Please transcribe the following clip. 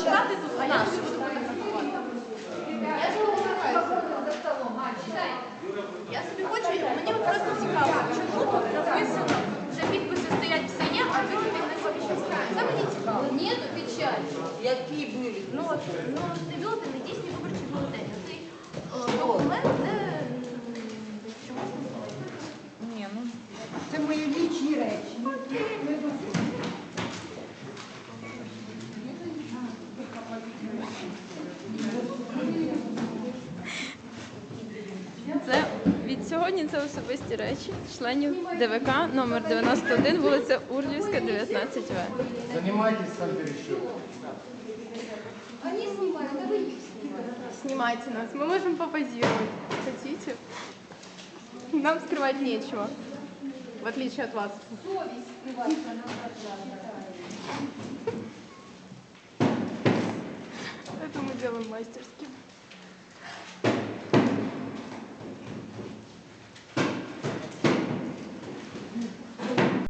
читати тут, а я собі ж я хочу, мені просто цікаво, чому тут написано, вже підписи стоять все є, а бюлетень не поміщається. Це мені цікаво. Нету печати. Які були? Ну, от, ну, це дійсний виборчий бюлетень. Цей е, документ, де м, чомусь не знаю. Ні, ну Це мої лічні речі. це від сьогодні це особисті речі членів ДВК номер 91, вулиця Урлівська, 19В. Занимайтесь сам пересчетом. Они снимают, а вы их снимаете. Снимайте нас, мы можем попозировать. Хотите? Нам скрывать нечего. В отличие от вас. Совесть скрывать она Это мы делаем мастерски.